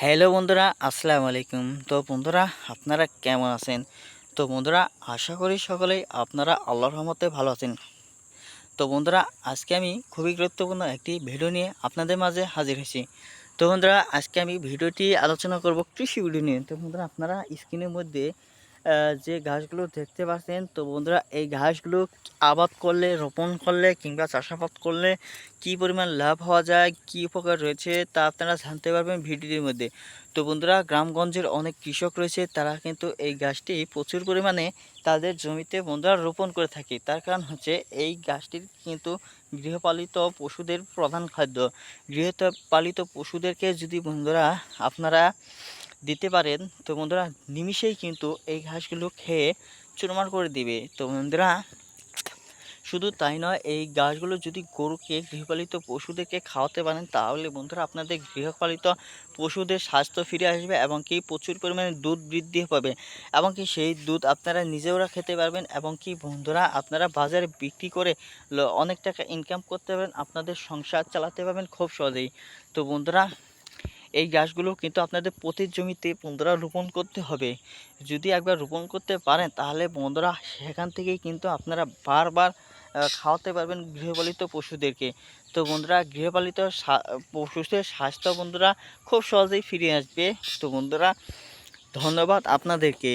Hello বন্ধুরা, আসসালামু আলাইকুম। তো বন্ধুরা, আপনারা কেমন আছেন? তো বন্ধুরা, আশা করি সকলেই আপনারা আল্লাহর রহমতে ভালো আছেন। তো বন্ধুরা, আজকে আমি খুবই গুরুত্বপূর্ণ একটি ভিডিও নিয়ে আপনাদের মাঝে হাজির হয়েছি। তো বন্ধুরা, আজকে আমি ভিডিওটি আলোচনা করব কৃষি ভিডিও নিয়ে। তো বন্ধুরা, আপনারা স্ক্রিনের মধ্যে যে ঘাসগুলো দেখতে পাচ্ছেন, তো বন্ধুরা, এই ঘাসগুলো আবাদ করলে, রোপণ করলে কিংবা চাষাবাদ করলে কি পরিমাণ লাভ হওয়া যায়, কি উপকার রয়েছে, তা আপনারা জানতে পারবেন ভিডিওটির মধ্যে। তো বন্ধুরা, গ্রামগঞ্জের অনেক কৃষক রয়েছে, তারা কিন্তু এই গাছটি প্রচুর পরিমাণে তাদের জমিতে বন্ধুরা রোপণ করে থাকে। তার কারণ হচ্ছে, এই গাছটির কিন্তু গৃহপালিত পশুদের প্রধান খাদ্য। গৃহপালিত পশুদেরকে যদি বন্ধুরা, আপনারা দিতে পারেন। তো বন্ধুরা, নিমিষেই কিন্তু এই ঘাসগুলো খেয়ে চুরমার করে দিবে। তো বন্ধুরা, শুধু তাই নয়, এই গাছগুলো যদি গরুকে, গৃহপালিত পশুদেরকে খাওয়াতে পারেন, তাহলে বন্ধুরা আপনাদের গৃহপালিত পশুদের স্বাস্থ্য ফিরে আসবে এবং কি প্রচুর পরিমাণে দুধ বৃদ্ধি পাবে এবং কি সেই দুধ আপনারা নিজেরা খেতে পারবেন এবং কি বন্ধুরা, আপনারা বাজারে বিক্রি করে অনেক টাকা ইনকাম করতে পারবেন, আপনাদের সংসার চালাতে পারবেন খুব সহজেই। তো বন্ধুরা এই গাছগুলো কিন্তু আপনাদের প্রতি জমিতে বন্ধুরা রোপণ করতে হবে। যদি একবার রোপণ করতে পারেন, তাহলে বন্ধুরা সেখান থেকেই কিন্তু আপনারা বারবার খাওয়াতে পারবেন গৃহপালিত পশুদেরকে। তো বন্ধুরা, গৃহপালিত পশুদের স্বাস্থ্য বন্ধুরা খুব সহজেই ফিরে আসবে। তো বন্ধুরা, ধন্যবাদ আপনাদেরকে।